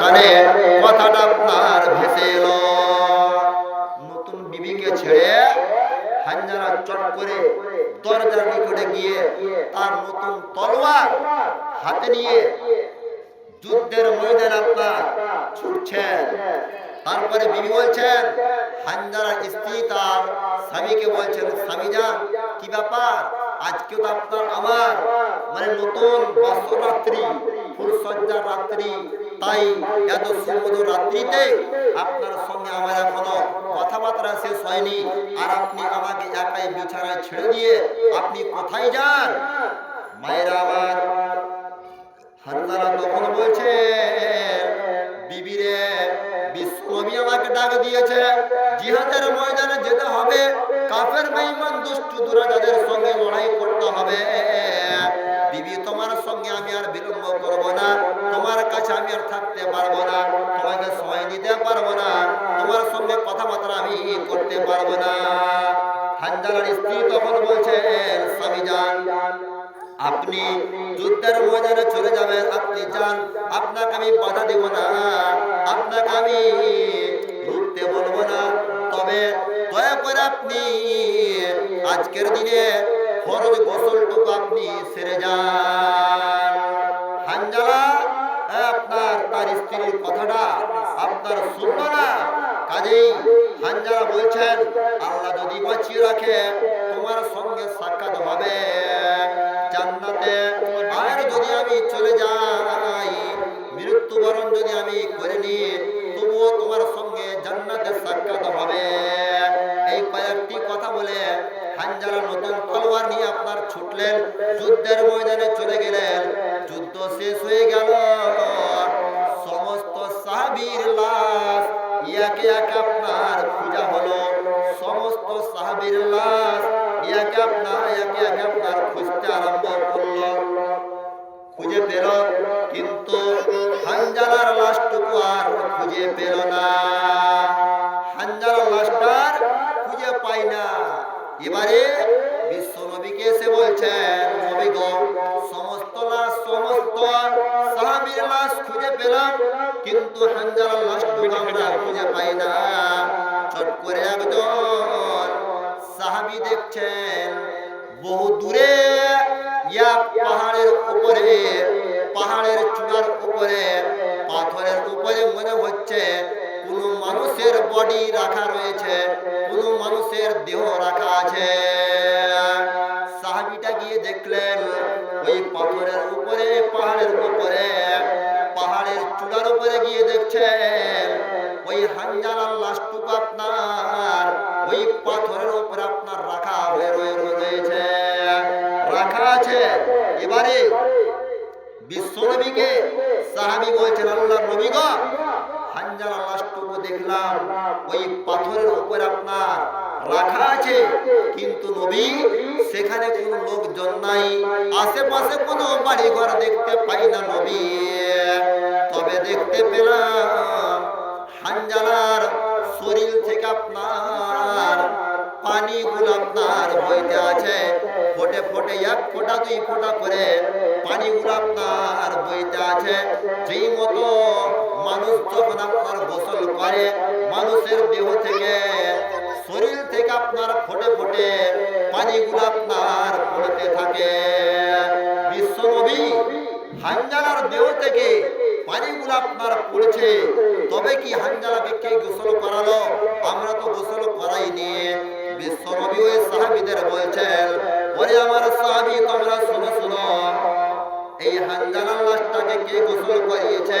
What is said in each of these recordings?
কানে কথাটা আপনার ভেসে এলো। নতুন বিবিকে ছেড়ে হাঞ্জারা চট করে দরজার নিকটে গিয়ে তার নতুন তলোয়ার হাতে নিয়ে যুদ্ধের ময়দান আপনার ছুটছেন। তারপরে বিবি বলছেন হাঞ্জারার স্ত্রী তার স্বামীকে বলছেন, স্বামী যান, কি ব্যাপার? আজকে তো আপনার আমার মানে নতুন বছর রাত্রি ফুলসজ্জার রাত্রি তাই এত সুমধুর রাত্রিতে আপনার সঙ্গে আমার এখনও কথাবার্তা শেষ হয়নি। আর আপনি আমাকে একাই বিছানায় ছেড়ে দিয়ে আপনি কোথায় যান? মায়েরা হান্নারা তখন বলছে, বিবিরে, বিশ্বনবী আমাকে ডাক দিয়েছে, জিহাদের ময়দানে যেতে হবে। কাফের বেঈমান দুষ্টু দুরাজাদের সঙ্গে লড়াই করতে হবে। কথাবার্তা আমি করতে পারব না। হানজালার স্ত্রী তখন বলছেন স্বামী যান, আপনি যুদ্ধের ময়দানে চলে যাবেন, আপনি যান, আপনাকে আমি বাধা দেব না, আপনাকে আমি রুখতে বলব না। তবে দয়া করে আপনি আজকের দিনে ফরজ গোসলটুকু আপনি সেরে যান। হানজালা, আপনার, তার স্ত্রীর কথাটা আপনার শুনলো না? কাজেই হানজালা বলছেন, আল্লাহ যদি বাঁচিয়ে রাখে, তোমার সঙ্গে সাক্ষাৎ হবে। জান্নাতে আর যদি আমি চলে যাই, মৃত্যুবরণ যদি আমি করে নি তবুও তোমার সঙ্গে জান্নাতে সাক্ষাৎ হবে। এই কয়েকটি কথা বলে হানজালা নতুন তলোয়ার নিয়ে আপনার ছুটলেন। যুদ্ধের ময়দানে চলে গেলেন। যুদ্ধ শেষ হয়ে গেল। লাশ ইয়াকে আপনার একে আপনার খুঁজতে আরম্ভ করল। খুঁজে পেল, কিন্তু হানজালার লাশটুকু আর খুঁজে পেল না। লাশটার খুঁজে পাই না। এবারে বিশ্ব নবীকে এসে বলছেন, নবী গো, সমস্ত লাশ, সমস্ত সাহাবীর লাশ খুঁজে পেলাম, কিন্তু হানজালার লাশটুকু আমরা খুঁজে পাই না। সাহাবী দেখছেন। বহু দূরে পাহাড়ের উপরে, পাহাড়ের চূড়ার উপরে, পাথরের উপরে মনে হচ্ছে কোনো মানুষের বডি রাখা রয়েছে, কোনো মানুষের দেহ রাখা আছে। সাহাবিটা গিয়ে দেখলেন, ওই পাথরের উপরে, পাহাড়ের উপরে এবারে বিশ্বনবীকে সাহাবি বলছেন আল্লাহ নবী গো হাঞ্জালা লাশটুকু দেখলাম, ওই পাথরের উপর আপনার রাখা আছে, কিন্তু নবী, সেখানে কোনো লোকজন নাই, আশেপাশে কোনো বাড়ি ঘর দেখতে পাই না নবী। তবে দেখতে পেলাম হাঞ্জালার শরীর থেকে আপনার পানিগুলো আপনার বইতে আছে। ফোটে ফোটে এক ফোটা, দুই ফোটা করে পানি পানিগুলো আপনার বইতে আছে। যেই মতো মানুষ যখন আপনার গোসল করে, মানুষের দেহ থেকে, শরীর থেকে আপনার ফোটে ফোটে পানিগুলো আপনার পড়তে থাকে। বিশ্ব নবী হাঞ্জালার দেহ থেকে পানিগুলো আপনার পড়েছে, তবে কি হাঞ্জালাকে কে গোসল করালো? আমরা তো গোসল করাইনি। বিশ্ব নবী ওই সাহাবিদের বলছেন, ওরে আমার সাহাবি, তোমরা শুনো শুনো। এই হাঙ্গারার লাশটাকে কে গোসল করিয়েছে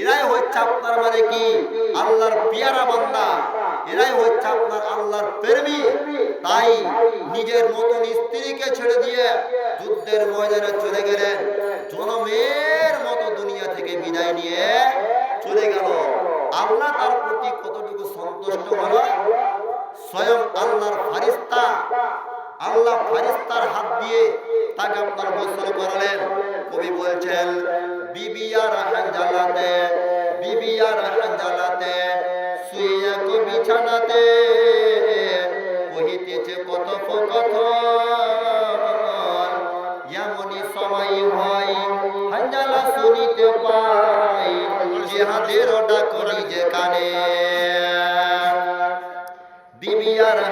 এরাই হচ্ছে আপনার মানে কি? আল্লাহর পিয়ারা বান্দা। এরাই হচ্ছে আপনার আল্লাহর প্রেমী। তাই নিজের নতুন স্ত্রীকে ছেড়ে দিয়ে যুদ্ধের ময়দানে চলে গেলেন। জনমের মতো দুনিয়া থেকে বিদায় নিয়ে চলে গেল। আল্লাহ তার প্রতি কতটুকু সন্তুষ্ট হলো স্বয়ং আল্লাহর ফারিস্তা। আল্লাহ ফারিস্তার হাত দিয়ে তাকে আপনার গোসল করালেন। কবি বলছেন হাঞ্জালাতে বিবিয়ার হাঞ্জালাতে শুয়ে বিছানাতে। কহিতেছে কত কথন এমনই সময় হয় হাঞ্জালা শুনিতে পাই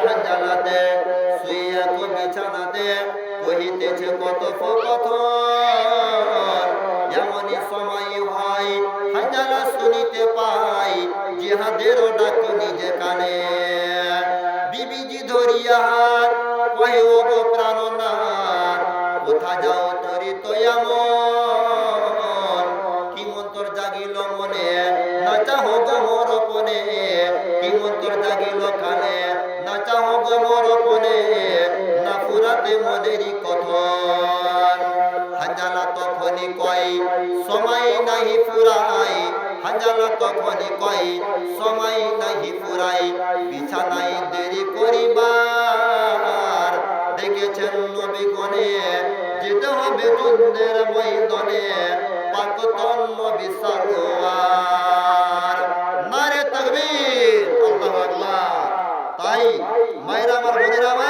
হাঞ্জালাতে শুইয়া কো বিছানাতে, কহিতেছে কত জিহাদের ডাক নিজে কানে। বিবিজি ধরিয়া হাত, কহে ও গো প্রাণনাথ, কোথা যাও তরি তো এমন কি জাগিল মনে? নাচা হোক মোর পনে কি মন্তর জাগিল কানে? নাচা হোক মোর পনে না ফুরাতে মনেরই কথন। হাঞ্জালা তখনই কয়, সময় নাহি ফুরাই। হাঞ্জালা তখনই কয়, সময় নাহি ফুরাই, বিছানায় দেরি করিবার। দেখেছেন নবী গণে যেতে হবে যুদ্ধের ময়দানে, পাকতন নবী সালোয়ার নারে তাকবীর, আল্লাহু আকবার। তাই মায়েরা, আমার বোনেরা, আমার